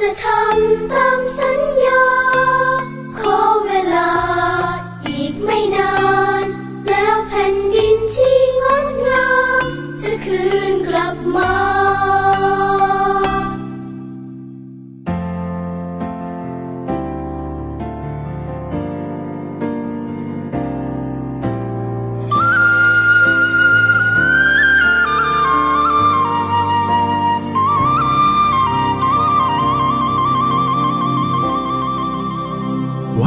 จะทำตามสัญญา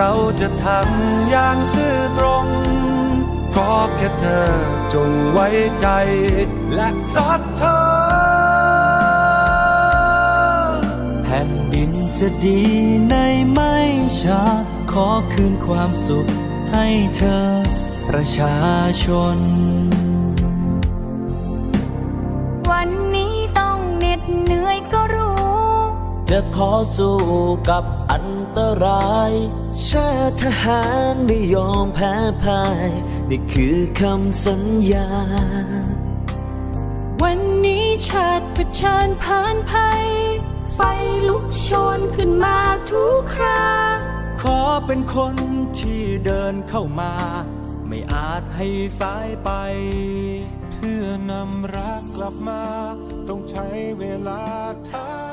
เราจะทำอย่างซื่อตรงขอแค่เธอจงไว้ใจ และศรัทธาแผ่นดินจะดีในไม่ช้า ขอคืนความสุขให้เธอประชาชน วัน จะขอสู้กับอันตรายชาติทหารไม่ยอมแพ้พ่าย นี่คือคำสัญญา วันนี้ชาติเผชิญผ่านภัย ไฟลุกโชนขึ้นมาทุกครา ขอเป็นคนที่เดินเข้ามา ไม่อาจให้สายไป เพื่อนำรักกลับมา ต้องใช้เวลาเท่า